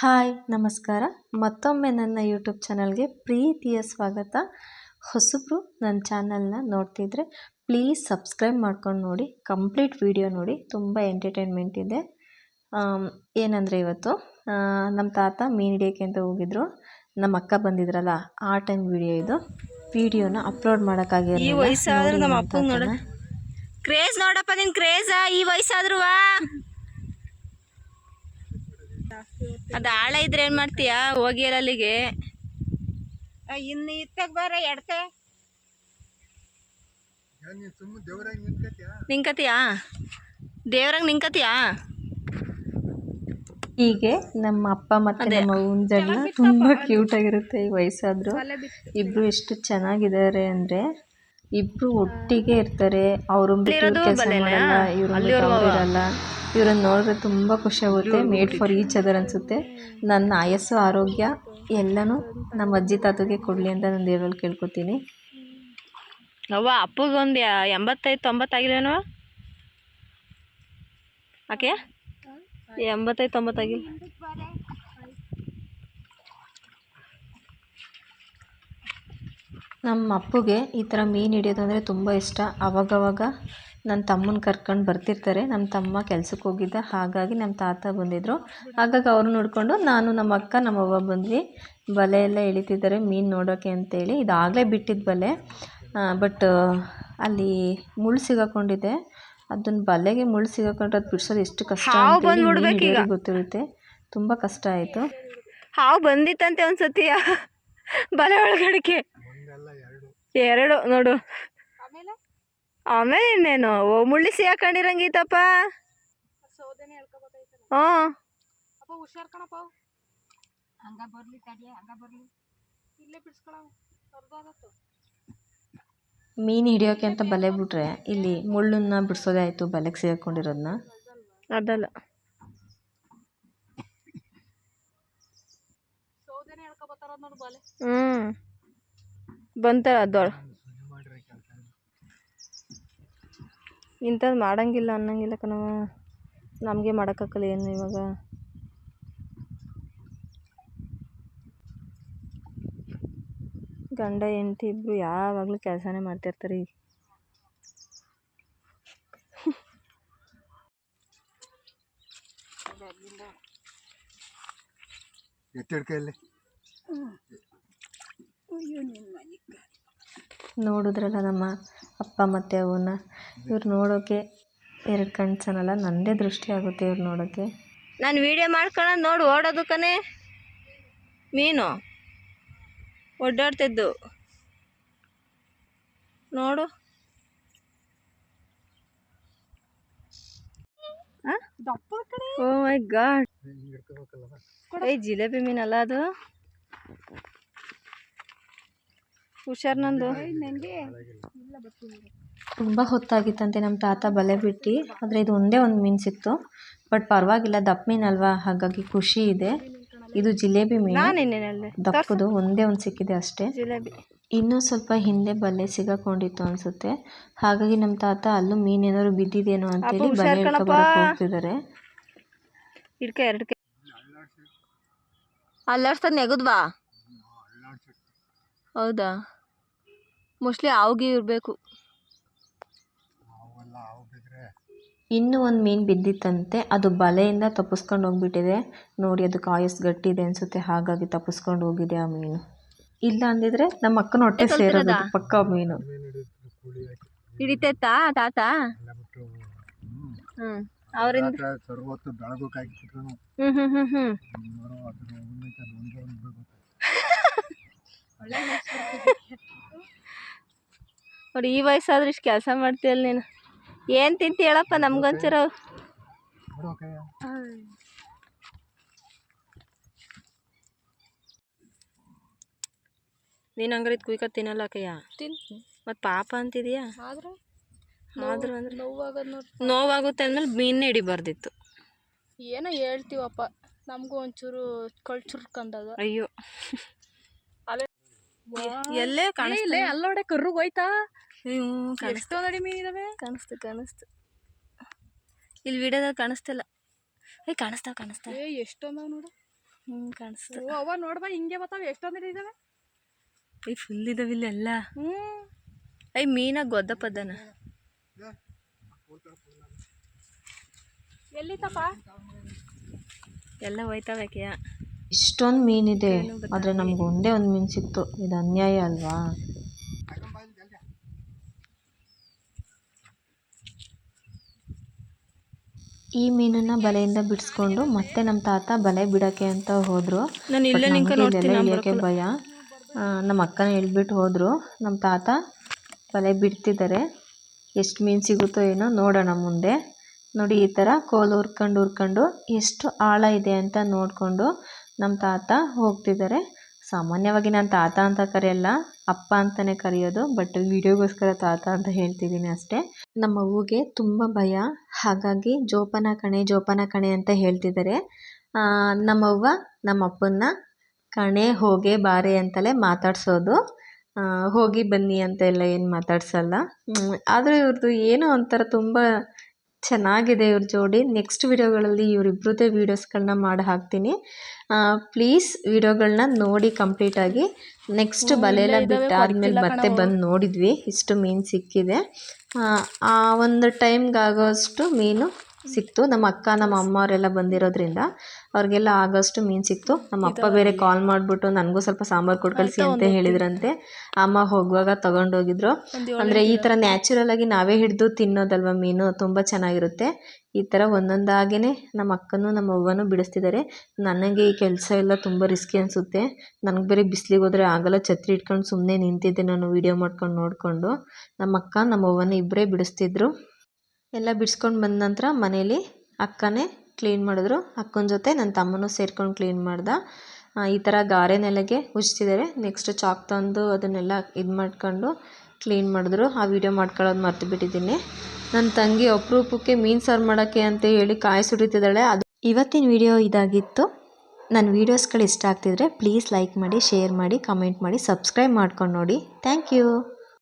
Hi ನಮಸ್ಕಾರ. ಮತ್ತೊಮ್ಮೆ ನನ್ನ ಯೂಟ್ಯೂಬ್ ಚಾನಲ್ಗೆ ಪ್ರೀತಿಯ ಸ್ವಾಗತ. ಹೊಸಬ್ರು ನನ್ನ ಚಾನಲ್ನ ನೋಡ್ತಿದ್ರೆ ಪ್ಲೀಸ್ ಸಬ್ಸ್ಕ್ರೈಬ್ ಮಾಡ್ಕೊಂಡು ನೋಡಿ ಕಂಪ್ಲೀಟ್ ವಿಡಿಯೋ ನೋಡಿ. ತುಂಬ ಎಂಟರ್ಟೈನ್ಮೆಂಟ್ ಇದೆ. ಏನಂದರೆ ಇವತ್ತು ನಮ್ಮ ತಾತ ಮೀನು ಹಿಡಿಯೋಕ್ಕೆ ಅಂತ ಹೋಗಿದ್ರು. ನಮ್ಮ ಅಕ್ಕ ಬಂದಿದ್ರಲ್ಲ ಆ ಟೈಮ್ ವಿಡಿಯೋ ಇದು. ವಿಡಿಯೋನ ಅಪ್ಲೋಡ್ ಈ ಮಾಡೋಕ್ಕಾಗಿರಲಿಲ್ಲ ನಮ್ಮ ಅಪ್ಪನ ನೋಡೋಣ ಕ್ರೇಜ್ ನೋಡಪ್ಪ ನಿನ್ ಕ್ರೇಜಾ ಈ ವಯಸ್ಸಾದ್ರೂ ಅದ ಆಳ ಇದ್ರೆ ಏನ್ ಮಾಡ್ತೀಯ? ಹೋಗಿ ಅಲ್ಲಿಗೆ. ಇನ್ನು ಇತ್ತಾಗ ಬಾರ ಎಡ್ತೆ. ನಿಂಕತಿಯಾ ದೇವ್ರಾಗ ನಿಂಕತಿಯಾ ಹೀಗೆ ನಮ್ಮ ಅಪ್ಪ ಮತ್ತು ನಮ್ಮ ಜಗಳ ತುಂಬ ಕ್ಯೂಟ್ ಆಗಿರುತ್ತೆ ಈ ವಯಸ್ಸಾದ್ರು. ಇಬ್ರು ಎಷ್ಟು ಚೆನ್ನಾಗಿದ್ದಾರೆ ಅಂದ್ರೆ ಇಬ್ರು ಒಟ್ಟಿಗೆ ಇರ್ತಾರೆ. ಅವ್ರ ಕೆಲಸ ಮಾಡಲ್ಲ ಇವ್ರು ಇರಲ್ಲ ಇವ್ರನ್ನ ನೋಡಿದ್ರೆ ತುಂಬ ಖುಷಿ ಆಗುತ್ತೆ ಮೇಡ್ ಫಾರ್ ಈಚ್ ಅದರ್ ಅನ್ಸುತ್ತೆ. ನನ್ನ ಆಯಸ್ಸು ಆರೋಗ್ಯ ಎಲ್ಲನೂ ನಮ್ಮ ಅಜ್ಜಿ ತಾತಗೆ ಕೊಡಲಿ ಅಂತ ನಾನು ದೇವರಲ್ಲಿ ಕೇಳ್ಕೊತೀನಿ. ಅವ್ವ ಅಪ್ಪಗೊಂದು ಎಂಬತ್ತೈದು ತೊಂಬತ್ತಾಗಿಲ್ವೇನೋ ಆಕೆ ಎಂಬತ್ತೈದು ತೊಂಬತ್ತಾಗಿಲ್ಲ ನಮ್ಮ ಅಪ್ಪಗೆ ಈ ಥರ ಮೀನು ಹಿಡಿಯೋದು ಅಂದರೆ ತುಂಬ ಇಷ್ಟ. ಅವಾಗವಾಗ ನನ್ನ ತಮ್ಮನ ಕರ್ಕೊಂಡು ಬರ್ತಿರ್ತಾರೆ. ನಮ್ಮ ತಮ್ಮ ಕೆಲ್ಸಕ್ಕೆ ಹೋಗಿದ್ದ ಹಾಗಾಗಿ ನಮ್ಮ ತಾತ ಬಂದಿದ್ದರು ಹಾಗಾಗಿ ಅವ್ರು ನೋಡಿಕೊಂಡು ನಾನು ನಮ್ಮ ಅಕ್ಕ ನಮ್ಮ ಅವ್ವ ಬಂದ್ವಿ. ಬಲೆ ಎಲ್ಲ ಎಳಿತಿದ್ದಾರೆ ಮೀನು ನೋಡೋಕ್ಕೆ ಅಂತೇಳಿ. ಇದಾಗಲೇ ಬಿಟ್ಟಿದ್ದ ಬಲೆ. ಬಟ್ ಅಲ್ಲಿ ಮುಳ್ಳು ಸಿಗಾಕೊಂಡಿದೆ. ಅದನ್ನ ಬಲೆಗೆ ಮುಳ್ಳು ಸಿಗಾಕೊಂಡ್ರೆ ಅದು ಬಿಡ್ಸೋದು ಎಷ್ಟು ಕಷ್ಟ ಅಂತೇಳಿ ಗೊತ್ತಿರುತ್ತೆ. ತುಂಬ ಕಷ್ಟ ಆಯಿತು. ಹಾವು ಬಂದಿತ್ತಂತೆ ಒಂದ್ಸತಿ ಬಲೆ ಒಳಗಡೆಗೆ. ಎರಡು ನೋಡು. ಆಮೇಲೆ? ಇನ್ನೇನು? ಓ ಮುಳ್ಳಿ ಸಿಗಾಕೊಂಡಿರಂಗೈತಪ್ಪ ಹ್ಞೂ. ಹುಷಾರ್ ಕಣಪ್ಪ. ಹಂಗ ಬರ್ಲಿ ತಡಿ ಹಂಗ ಬರ್ಲಿ. ಇಲ್ಲೇ ಬಿಡ್ಸ್ಕೊಳ ಹೊರ್ದೋಗತ್ತು ಮೀನು ಹಿಡಿಯೋಕೆ ಅಂತ ಬಲೆ ಬಿಟ್ರೆ ಇಲ್ಲಿ ಮುಳ್ಳನ್ನ ಬಿಡಿಸೋದೇ ಆಯ್ತು ಬಲೆಗೆ ಸಿಗಾಕೊಂಡಿರೋದನ್ನ ಅದಲ್ಲ. ಸೌದೆನೆ ಹೇಳ್ಕೊಬತ್ತಾರ ನೋಡು ಬಾಲೆ. ಹ್ಞೂ. ಬಂತ ಅದೊಳ ಇಂಥದ್ದು ಮಾಡಂಗಿಲ್ಲ ಅನ್ನಂಗಿಲ್ಲ ಕಣವ ನಮಗೆ ಮಾಡೋಕ್ಕಾಗಲ್ಲ ಏನು ಇವಾಗ. ಗಂಡ ಹೆಂಡತಿ ಇಬ್ಬರು ಯಾವಾಗಲೂ ಕೆಲಸನೇ ಮಾಡ್ತಿರ್ತಾರೆ ಈಗ. ಎತ್ತಿಡ್ಕಲ್ಲಿ ನೋಡಿದ್ರಲ್ಲ ನಮ್ಮ ಅಪ್ಪ ಮತ್ತು ಅವನ್ನ ಇವ್ರು ನೋಡೋಕ್ಕೆ ಎರಡು ಕಣ್ಸನಲ್ಲ ನಂದೇ ನನ್ನದೇ ದೃಷ್ಟಿ ಆಗುತ್ತೆ ಇವ್ರು ನೋಡೋಕ್ಕೆ ನಾನು ವಿಡಿಯೋ ಮಾಡ್ಕೊಳ್ಳೋ ನೋಡು ಓಡೋದು ಕಣೆ ಮೀನು. ಒಡ್ಡಾಡ್ತಿದ್ದು. ನೋಡು. ಓ ಮೈ ಗಾಡ್ ಏ ಜಿಲೇಬಿ ಮೀನಲ್ಲ ಅದು? ಹುಷಾರ್ ನಂದು. ತುಂಬ ಹೊತ್ತಾಗಿತ್ತಂತೆ ನಮ್ಮ ತಾತ ಬಲೆ ಬಿಟ್ಟು. ಆದರೆ ಇದು ಒಂದೇ ಒಂದು ಮೀನು ಸಿಕ್ತು. ಬಟ್ ಪರವಾಗಿಲ್ಲ ದಪ್ಪ ಮೀನಲ್ವಾ ಹಾಗಾಗಿ ಖುಷಿ ಇದೆ. ಇದು ಜಿಲೇಬಿ ಮೀನು. ದಪ್ಪದು ಒಂದೇ ಒಂದು ಸಿಕ್ಕಿದೆ ಅಷ್ಟೇ. ಜಿಲೇಬಿ. ಇನ್ನೂ ಸ್ವಲ್ಪ ಹಿಂದೆ ಬಲೆ ಸಿಗಕೊಂಡಿತ್ತು ಅನ್ಸುತ್ತೆ. ಹಾಗಾಗಿ ನಮ್ಮ ತಾತ ಅಲ್ಲೂ ಮೀನೇನಾದ್ರು ಬಿದ್ದಿದೇನೋ ಅಂತೇಳಿ ಬಲೆ ಹೋಗ್ತಿದ್ದಾರೆ. ಅಲ್ಲಾಡ್ಸ ನೆಗದ್ವಾ? ಹೌದಾ? ಮೋಸ್ಟ್ಲಿ ಹಾವಿಗೆ ಇರಬೇಕು. ಇನ್ನೂ ಒಂದು ಮೀನು ಬಿದ್ದಿತ್ತಂತೆ ಅದು ಬಲೆಯಿಂದ ತಪ್ಪಿಸ್ಕೊಂಡು ಹೋಗ್ಬಿಟ್ಟಿದೆ. ನೋಡಿ ಅದು ಕಾಯಸ್ ಗಟ್ಟಿದೆ ಅನ್ಸುತ್ತೆ ಹಾಗಾಗಿ ತಪ್ಪಿಸ್ಕೊಂಡು ಹೋಗಿದೆ ಆ ಮೀನು. ಇಲ್ಲ ಅಂದಿದ್ರೆ ನಮ್ಮ ಅಕ್ಕನ ಹೊಟ್ಟೆ ಸೇರೋದು ಅದು ಪಕ್ಕ ಮೀನು. ಹಿಡಿತೈತಾ ತಾತ? ಹ್ಞೂ ಅವರಿಂದ ಹ್ಞೂ ಹ್ಞೂ ಹ್ಞೂ ಹ್ಞೂ ಅದ್ರ ಒಂದೈತೆ ಅದು ಒಂದೇ ಒಂದು ಬಿಡ್ಬೇಕು ನೋಡಿ ಈ ವಯಸ್ಸಾದ್ರೂ ಇಷ್ಟು ಕೆಲಸ ಮಾಡ್ತೀಯಲ್ಲ ನೀನು. ಏನು ತಿಂತಿ ಹೇಳಪ್ಪ ನಮ್ಗೊಂಚೂರು. ನೀನು ಹಂಗಾರೆ ಇದು ಕುಯ್ಕ ತಿನ್ನಲ್ಲ ಕಯ್ಯ ತಿನ್ ಮತ್ತು ಪಾಪ ಅಂತಿದ್ಯಾ? ಆದ್ರೆ? ಆದ್ರೂ ಅಂದ್ರೆ? ನೋವಾಗದ್ ನೋಡಿ. ನೋವಾಗುತ್ತೆ ಅಂದ್ಮೇಲೆ ಮೀನೇ ಹಿಡಿಬಾರ್ದಿತ್ತು. ಏನೋ ಹೇಳ್ತೀವಪ್ಪ ನಮಗೂ ಒಂಚೂರು ಕಳ್ಚುರ್ಕಂದದ ಅಯ್ಯೋ. ಅಲ್ಲೇ ಎಲ್ಲೇ ಇಲ್ಲೇ ಕಾಣಿಸ್ತಿಲ್ಲ ಅಲ್ಲೋಡೆ ಕರ್ರು ಹೋಯ್ತಾ? ಅಯ್ಯೋ ಕಾಣಿಸ್ತು. ಎಷ್ಟೋ ನಡಿ ಮೀನಿದಾವೆ ಕಾಣಿಸ್ತು ಕಾಣಿಸ್ತು. ಇಲ್ಲಿ ವಿಡಿಯೋದಾಗ ಕಾಣಿಸ್ತಿಲ್ಲ. ಏ ಕಾಣಿಸ್ತಾವ ಕಾಣಿಸ್ತಾವ. ಏ ಎಷ್ಟೊಂದವ ನೋಡು. ಹ್ಞೂ ಕಾಣಿಸ್ತು. ಅವ ನೋಡ್ಬಾ ಹಿಂಗೆ ಬರ್ತಾವೆ ಎಷ್ಟೊಂದು ಇದಾವೆ. ಏ ಫುಲ್ ಇದಾವೆ ಇಲ್ಲೆಲ್ಲ ಹ್ಞೂ ಐ ಮೀನ ಗೊದ್ದ ಪದನ ಎಲ್ಲಿತ್ತಪ್ಪ ಎಲ್ಲ ಹೋಯ್ತಾವೆ ಕೆಯ ಇಷ್ಟೊಂದು ಮೀನಿದೆ. ಆದರೆ ನಮ್ಗೆ ಒಂದೇ ಒಂದು ಮೀನು ಸಿಕ್ತು. ಇದು ಅನ್ಯಾಯ ಅಲ್ವಾ? ಈ ಮೀನನ್ನ ಬಲೆಯಿಂದ ಬಿಡಿಸ್ಕೊಂಡು ಮತ್ತೆ ನಮ್ಮ ತಾತ ಬಲೆ ಬಿಡೋಕ್ಕೆ ಅಂತ ಹೋದರು. ನಾನು ಇಲ್ಲೇ ನಿಂಕ ನೋಡ್ತೀನಿ ನಾನು ಇಳಿಯೋಕ್ಕೆ ಭಯ. ನಮ್ಮ ಅಕ್ಕನ ಹೇಳ್ಬಿಟ್ಟು ಹೋದರು. ನಮ್ಮ ತಾತ ಬಲೆ ಬಿಡ್ತಿದ್ದಾರೆ. ಎಷ್ಟು ಮೀನು ಸಿಗುತ್ತೋ ಏನೋ ನೋಡೋಣ ಮುಂದೆ. ನೋಡಿ ಈ ಥರ ಕೋಲು ಹುರ್ಕೊಂಡು ಹುರ್ಕೊಂಡು ಎಷ್ಟು ಆಳ ಇದೆ ಅಂತ ನೋಡಿಕೊಂಡು ನಮ್ಮ ತಾತ ಹೋಗ್ತಿದ್ದಾರೆ. ಸಾಮಾನ್ಯವಾಗಿ ನಾನು ತಾತ ಅಂತ ಕರೆಯಲ್ಲ, ಅಪ್ಪ ಅಂತಲೇ ಕರೆಯೋದು ಬಟ್ ವಿಡಿಯೋಗೋಸ್ಕರ ತಾತ ಅಂತ ಹೇಳ್ತಿದ್ದೀನಿ ಅಷ್ಟೇ. ನಮ್ಮ ಅವ್ವಗೆ ತುಂಬ ಭಯ. ಹಾಗಾಗಿ ಜೋಪಾನ ಕಣೆ ಜೋಪಾನ ಕಣೆ ಅಂತ ಹೇಳ್ತಿದ್ದಾರೆ. ನಮ್ಮವ್ವ ನಮ್ಮ ಅಪ್ಪನ್ನ ಕಣೆ, ಹೋಗೆ, ಬಾರೆ ಅಂತಲೇ ಮಾತಾಡ್ಸೋದು. ಹೋಗಿ ಬನ್ನಿ ಅಂತೆಲ್ಲ ಏನು ಮಾತಾಡ್ಸಲ್ಲ. ಆದರೂ ಇವ್ರದ್ದು ಏನೋ ಒಂಥರ ತುಂಬ ಚೆನ್ನಾಗಿದೆ ಇವ್ರ ಜೋಡಿ. ನೆಕ್ಸ್ಟ್ ವಿಡಿಯೋಗಳಲ್ಲಿ ಇವರಿಬ್ರದ್ದೇ ವೀಡಿಯೋಸ್ಗಳನ್ನ ಮಾಡಿ ಹಾಕ್ತೀನಿ. ಪ್ಲೀಸ್ ವಿಡಿಯೋಗಳನ್ನ ನೋಡಿ ಕಂಪ್ಲೀಟಾಗಿ ನೆಕ್ಸ್ಟ್ ಬಲೆಲ್ಲ ಬಿಟ್ಟಾದ್ಮೇಲೆ ಮತ್ತೆ ಬಂದು ನೋಡಿದ್ವಿ. ಇಷ್ಟು ಮೀನು ಸಿಕ್ಕಿದೆ. ಆ, ಒಂದು ಟೈಮ್ಗೆ ಆಗೋಷ್ಟು ಮೀನು ಸಿಕ್ತು. ನಮ್ಮ ಅಕ್ಕ ನಮ್ಮ ಅಮ್ಮ ಅವರೆಲ್ಲ ಬಂದಿರೋದ್ರಿಂದ ಅವ್ರಿಗೆಲ್ಲ ಆಗಸ್ಟ್ ಮೀನು ಸಿಕ್ತು. ನಮ್ಮ ಅಪ್ಪ ಬೇರೆ ಕಾಲ್ ಮಾಡಿಬಿಟ್ಟು ನನಗೂ ಸ್ವಲ್ಪ ಸಾಂಬಾರು ಕೊಟ್ಟು ಕಳಿಸಿ ಅಂತ ಹೇಳಿದ್ರಂತೆ. ಅಮ್ಮ ಹೋಗುವಾಗ ತಗೊಂಡೋಗಿದ್ರು. ಅಂದರೆ ಈ ಥರ ನ್ಯಾಚುರಲ್ ಆಗಿ ನಾವೇ ಹಿಡಿದು ತಿನ್ನೋದಲ್ವ ಮೀನು? ತುಂಬ ಚೆನ್ನಾಗಿರುತ್ತೆ. ಈ ಥರ ಒಂದೊಂದಾಗೇ ನಮ್ಮ ಅಕ್ಕನೂ ನಮ್ಮ ಅವ್ವನೂ ಬಿಡಿಸ್ತಿದ್ದಾರೆ. ನನಗೆ ಈ ಕೆಲಸ ಎಲ್ಲ ತುಂಬ ರಿಸ್ಕಿ ಅನಿಸುತ್ತೆ. ನನಗೆ ಬೇರೆ ಬಿಸಿಲಿಗೆ ಹೋದರೆ ಆಗಲ್ಲ. ಛತ್ರಿ ಇಟ್ಕೊಂಡು ಸುಮ್ಮನೆ ನಿಂತಿದ್ದೆ ನಾನು ವೀಡಿಯೋ ಮಾಡ್ಕೊಂಡು ನೋಡಿಕೊಂಡು. ನಮ್ಮ ಅಕ್ಕ ನಮ್ಮ ಅವ್ವನ ಇಬ್ಬರೇ ಬಿಡಿಸ್ತಿದ್ರು. ಎಲ್ಲ ಬಿಡಿಸ್ಕೊಂಡು ಬಂದ ನಂತರ ಮನೇಲಿ ಅಕ್ಕನೇ ಕ್ಲೀನ್ ಮಾಡಿದ್ರು. ಅಕ್ಕನ ಜೊತೆ ನನ್ನ ತಮ್ಮನೂ ಸೇರ್ಕೊಂಡು ಕ್ಲೀನ್ ಮಾಡ್ದೆ. ಈ ಥರ ಗಾರೆ ನೆಲೆಗೆ ಉಜ್ತಿದ್ದಾರೆ ನೆಕ್ಸ್ಟ್ ಚಾಕ್ ತಂದು ಅದನ್ನೆಲ್ಲ ಇದು ಮಾಡ್ಕೊಂಡು ಕ್ಲೀನ್ ಮಾಡಿದ್ರು. ಆ ವಿಡಿಯೋ ಮಾಡ್ಕೊಳ್ಳೋದು ಮರ್ತು ಬಿಟ್ಟಿದ್ದೀನಿ. ನನ್ನ ತಂಗಿ ಅಪರೂಪಕ್ಕೆ ಮೀನು ಸಾರು ಮಾಡೋಕ್ಕೆ ಅಂತ ಹೇಳಿ ಕಾಯಿ ಸುಡಿತಿದ್ದಾಳೆ ಅದು ಇವತ್ತಿನ ವಿಡಿಯೋ ಇದಾಗಿತ್ತು. ನನ್ನ ವೀಡಿಯೋಸ್ಗಳು ಇಷ್ಟ ಆಗ್ತಿದ್ರೆ ಪ್ಲೀಸ್ ಲೈಕ್ ಮಾಡಿ ಶೇರ್ ಮಾಡಿ ಕಮೆಂಟ್ ಮಾಡಿ ಸಬ್ಸ್ಕ್ರೈಬ್ ಮಾಡ್ಕೊಂಡು ನೋಡಿ. Thank you